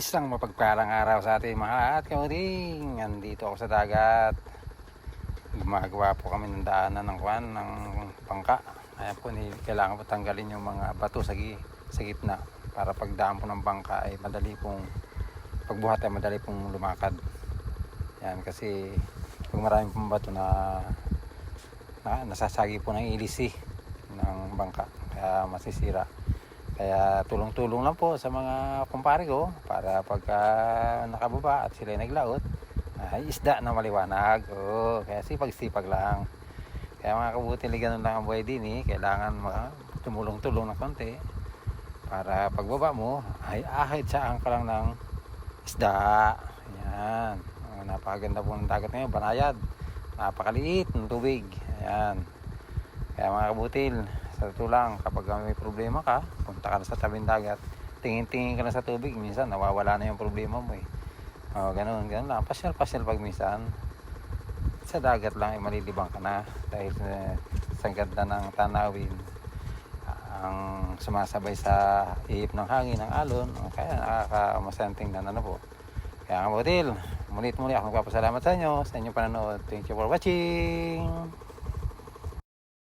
Isang mapagpalang araw sa ating mga at kamuting. Nandito ako sa dagat. Gumagawa po kami ng daanan ng kwan, ng bangka. Kaya po, kailangan po tanggalin yung mga bato sa, gi, sa gitna para pagdaan po ng bangka ay madali pong pagbuhat ay madali pong lumakad. Yan kasi pag maraming pong bato na, na nasasagi po ng ilisi ng bangka kaya masisira. Kaya tulong-tulong lang po sa mga kumpare ko para pagka nakababa at sila naglaot, ay isda na maliwanag. Oo, kaya sipag-sipag lang. Kaya mga kabuti ganun lang ang buhay din eh. Kailangan tumulong-tulong ng konti para pagbaba mo ay ahit sa angka lang ng isda. Ayan. Napakaganda po ng dagat ngayon, banayad. Napakaliit ng tubig. Ayan. Kaya mga kabutil, sa totoo lang, kapag may problema ka, punta ka na sa tabing dagat, tingin-tingin ka na sa tubig, minsan nawawala na yung problema mo eh. O, ganun, ganun lang. Pasyal-pasyal pag minsan, sa dagat lang ay malilibang ka na. Dahil sa, sa ganda ng tanawin ang sumasabay sa ihip ng hangin ng alon kaya nakakamasayang tingnan ano po. Kaya nga butil mulit muli ako nagpapasalamat sa inyo sa inyong panonood. Thank you for watching